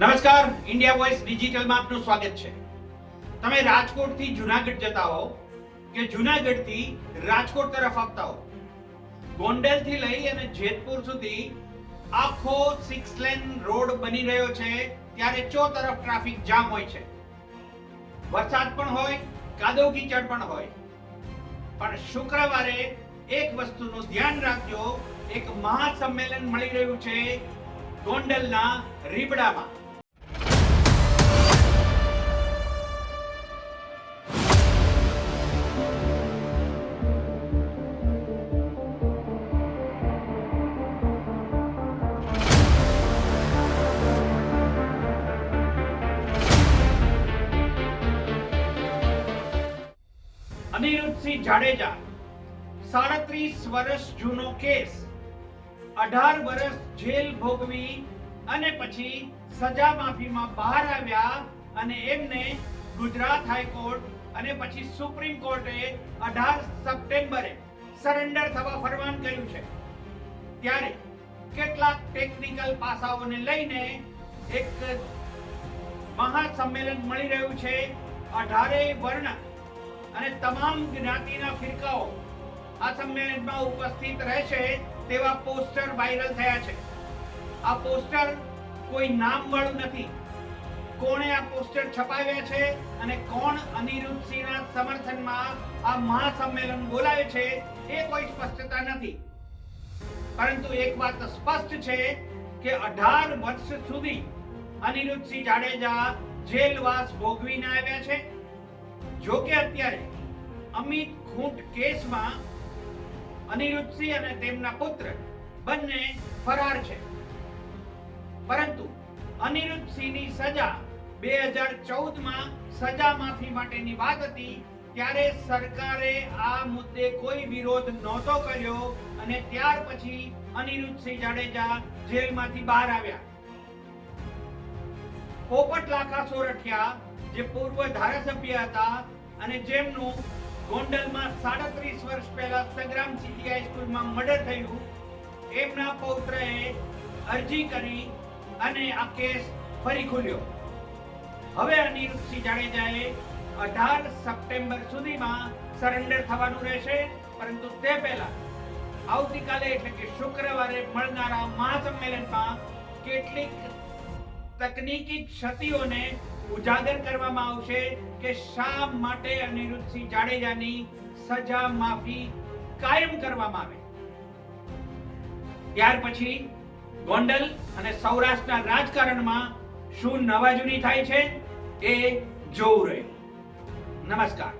નમસ્કાર, India voice ડિજિટલમાં આપનું સ્વાગત છે. તમે રાજકોટથી જુનાગઢ જતા હો કે જુનાગઢથી રાજકોટ તરફ આવતા હો? ગોંડલથી લઈ અને જેતપુર સુધી આખો સિક્સ લેન રોડ બની રહ્યો છે, ત્યારે ચો તરફ ટ્રાફિક જામ હોય છે. વરસાદ પણ હોય, કાદવ કીચડ પણ હોય. પણ શુક્રવારે એક વસ્તુનું ધ્યાન રાખજો, એક મહાસંમેલન મળી રહ્યું છે ગોંડલના રીબડામાં. અનિરુદ્ધસિંહ જાડેજા, સાડત્રીસ વર્ષ જૂનો કેસ, અઢાર વર્ષ જેલ ભોગવી અને પછી સજા માફીમાં બહાર આવ્યા અને એમને ગુજરાત હાઈકોર્ટ અને પછી સુપ્રીમ કોર્ટે અઢાર સપ્ટેમ્બરે સરેન્ડર થવા ફરમાન કર્યું છે. ત્યારે કેટલાક ટેકનિકલ પાસાઓને લઈને એક મહાસંમેલન મળી રહ્યું છે. અઢારેય વર્ણ અને તમામ જ્ઞાતિના ફિરકાઓ આ સંમેલનમાં ઉપસ્થિત રહેશે તેવા પોસ્ટર વાયરલ થયા છે. આ પોસ્ટર કોઈ નામ વાળું નથી. કોણે આ પોસ્ટર છપાવ્યા છે અને કોણ અનિરુદ્ધસિંહના સમર્થનમાં આ મહાસંમેલન બોલાવે છે એ કોઈ સ્પષ્ટતા નથી. પરંતુ એક વાત સ્પષ્ટ છે કે અઢાર વર્ષ સુધી અનિરુદ્ધસિંહ જાડેજા જેલવાસ ભોગવીને આવ્યા છે. જો કે અત્યારે અમિત ખૂંટ કેસમાં અનિરુદ્ધસિંહ અને તેમના પુત્ર બંને ફરાર છે. પરંતુ અનિરુદ્ધસિંહની સજા બે હજાર ચૌદમાં સજા માફી માટેની વાત હતી, ત્યારે સરકારે આ મુદ્દે કોઈ વિરોધ નહોતો કર્યો અને ત્યાર પછી અનિરુદ્ધસિંહ જાડેજા જેલમાંથી બહાર આવ્યા. પોપટ લાખા સોરઠિયા, જે પૂર્વ ધારાસભ્ય હતા અને જેમનું ગોંડલમાં સાડત્રીસ વર્ષ પહેલા સંગ્રામ સિટી હાઈસ્કૂલમાં મર્ડર થયું, એમના પૌત્રએ અરજી કરી અને આ કેસ ફરી ખુલ્યો. હવે અનિરુદ્ધસિંહ જાડેજાએ અઢાર સપ્ટેમ્બર સુધીમાં સરેન્ડર થવાનું રહેશે, પરંતુ તે પહેલા આવતીકાલે એટલે કે શુક્રવારે મળનારા મહાસંમેલનમાં કેટલીક તકનીકી ક્ષતિઓને ઉજાગર કરવામાં આવશે કે શા માટે અનિરુદ્ધસિંહ જાડેજાની સજા માફી કાયમ કરવામાં આવે. ત્યાર પછી ગોંડલ અને સૌરાષ્ટ્રના રાજકારણમાં શું નવાજૂની થાય છે એ જોવું રહ્યું. નમસ્કાર.